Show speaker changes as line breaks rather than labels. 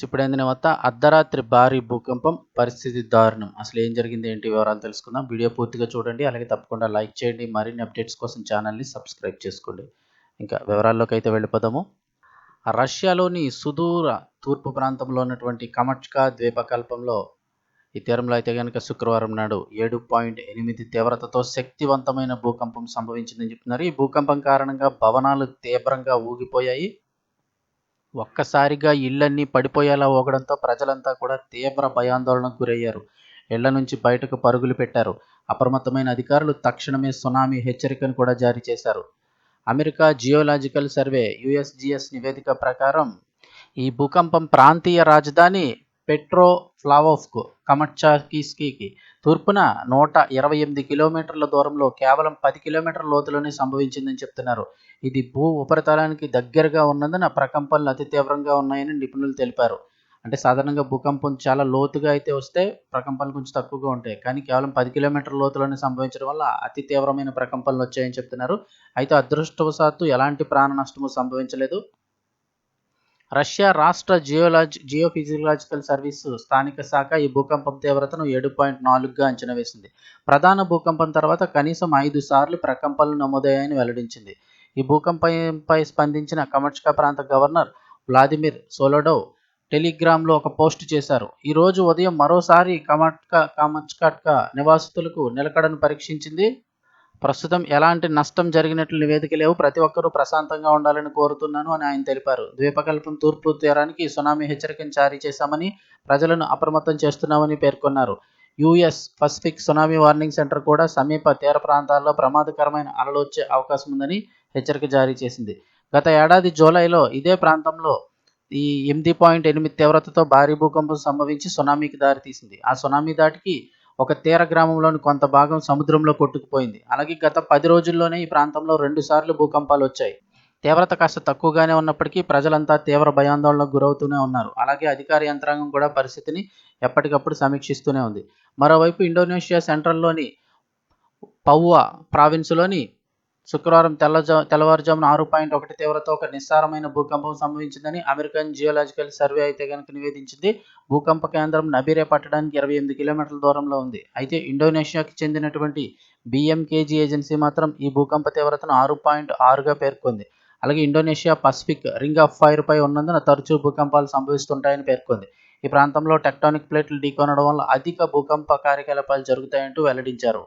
చిప్పుడైందిన వద్ద అర్ధరాత్రి భారీ భూకంపం పరిస్థితి దారుణం. అసలు ఏం జరిగింది ఏంటి వివరాలు తెలుసుకుందాం. వీడియో పూర్తిగా చూడండి అలాగే తప్పకుండా లైక్ చేయండి. మరిన్ని అప్డేట్స్ కోసం ఛానల్ని సబ్స్క్రైబ్ చేసుకోండి. ఇంకా వివరాల్లోకి అయితే వెళ్ళిపోదాము. రష్యాలోని సుదూర తూర్పు ప్రాంతంలో ఉన్నటువంటి కమట్కా ద్వీపకల్పంలో ఈ తీరంలో అయితే కనుక శుక్రవారం నాడు ఏడు పాయింట్ ఎనిమిది తీవ్రతతో శక్తివంతమైన భూకంపం సంభవించిందని చెప్తున్నారు. ఈ భూకంపం కారణంగా భవనాలు తీవ్రంగా ఊగిపోయాయి. ఒక్కసారిగా ఇళ్ళన్నీ పడిపోయేలా ఊగడంతో ప్రజలంతా కూడా తీవ్ర భయాందోళనకు గురయ్యారు. ఇళ్ళ నుంచి బయటకు పరుగులు పెట్టారు. అప్రమత్తమైన అధికారులు తక్షణమే సునామీ హెచ్చరికను కూడా జారీ చేశారు. అమెరికా జియోలాజికల్ సర్వే యుఎస్జిఎస్ నివేదిక ప్రకారం ఈ భూకంపం ప్రాంతీయ రాజధాని పెట్రో ఫ్లావోఫ్కు కమట్చాకిస్కీకి తూర్పున నూట ఇరవై ఎనిమిది కిలోమీటర్ల దూరంలో కేవలం పది కిలోమీటర్ల లోతులోనే సంభవించిందని చెప్తున్నారు. ఇది భూ ఉపరితలానికి దగ్గరగా ఉన్నందున ప్రకంపనలు అతి తీవ్రంగా ఉన్నాయని నిపుణులు తెలిపారు. అంటే సాధారణంగా భూకంపం చాలా లోతుగా అయితే వస్తే ప్రకంపనలు కొంచెం తక్కువగా ఉంటాయి. కానీ కేవలం పది కిలోమీటర్ల లోతులోనే సంభవించడం వల్ల అతి తీవ్రమైన ప్రకంపనలు వచ్చాయని చెప్తున్నారు. అయితే అదృష్టవశాత్తు ఎలాంటి ప్రాణ నష్టము సంభవించలేదు. రష్యా రాష్ట్ర జియోలాజి జియోఫిజియలాజికల్ సర్వీస్ స్థానిక శాఖ ఈ భూకంపం తీవ్రతను ఏడు పాయింట్ నాలుగుగా అంచనా వేసింది. ప్రధాన భూకంపం తర్వాత కనీసం ఐదు సార్లు ప్రకంపనలు నమోదయ్యాయని వెల్లడించింది. ఈ భూకంపంపై స్పందించిన కమర్ష్కా ప్రాంత గవర్నర్ వ్లాదిమిర్ సోలోడోవ్ టెలిగ్రామ్లో ఒక పోస్ట్ చేశారు. ఈ రోజు ఉదయం మరోసారి కమట్కా కమచ్కట్కా నివాసితులకు నిలకడను పరీక్షించింది. ప్రస్తుతం ఎలాంటి నష్టం జరిగినట్లు నివేదిక లేవు. ప్రతి ఒక్కరూ ప్రశాంతంగా ఉండాలని కోరుతున్నాను అని ఆయన తెలిపారు. ద్వీపకల్పం తూర్పు తీరానికి సునామీ హెచ్చరికను జారీ చేశామని ప్రజలను అప్రమత్తం చేస్తున్నామని పేర్కొన్నారు. US Pacific tsunami warning centre కూడా సమీప తీర ప్రాంతాల్లో ప్రమాదకరమైన అలలు వచ్చే అవకాశం ఉందని హెచ్చరిక జారీ చేసింది. గత ఏడాది జూలైలో ఇదే ప్రాంతంలో ఈ ఎనిమిది పాయింట్ ఎనిమిది తీవ్రతతో భారీ భూకంపం సంభవించి సునామీకి దారితీసింది. ఆ సునామీ దాటికి ఒక తీర గ్రామంలోని కొంత భాగం సముద్రంలో కొట్టుకుపోయింది. అలాగే గత పది రోజుల్లోనే ఈ ప్రాంతంలో రెండుసార్లు భూకంపాలు వచ్చాయి. తీవ్రత కాస్త తక్కువగానే ఉన్నప్పటికీ ప్రజలంతా తీవ్ర భయాందోళనకు గురవుతూనే ఉన్నారు. అలాగే అధికార యంత్రాంగం కూడా పరిస్థితిని ఎప్పటికప్పుడు సమీక్షిస్తూనే ఉంది. మరోవైపు ఇండోనేషియా సెంట్రల్లోని పౌవా ప్రావిన్స్లోని శుక్రవారం తెల్లజా తెల్లవారుజామున ఆరు పాయింట్ ఒకటి తీవ్రత ఒక నిస్సారమైన భూకంపం సంభవించిందని అమెరికన్ జియోలాజికల్ సర్వే అయితే కనుక నివేదించింది. భూకంప కేంద్రం నబీరే పట్టడానికి ఇరవై ఎనిమిది కిలోమీటర్ల దూరంలో ఉంది. అయితే ఇండోనేషియాకి చెందినటువంటి బిఎంకేజీ ఏజెన్సీ మాత్రం ఈ భూకంప తీవ్రతను ఆరు పాయింట్ ఆరుగా పేర్కొంది. అలాగే Indonesia Pacific ring of fire పై ఉన్నందున తరచూ భూకంపాలు సంభవిస్తుంటాయని పేర్కొంది. ఈ ప్రాంతంలో టెక్టానిక్ ప్లేట్లు ఢీకొనడం వల్ల అధిక భూకంప కార్యకలాపాలు జరుగుతాయంటూ వెల్లడించారు.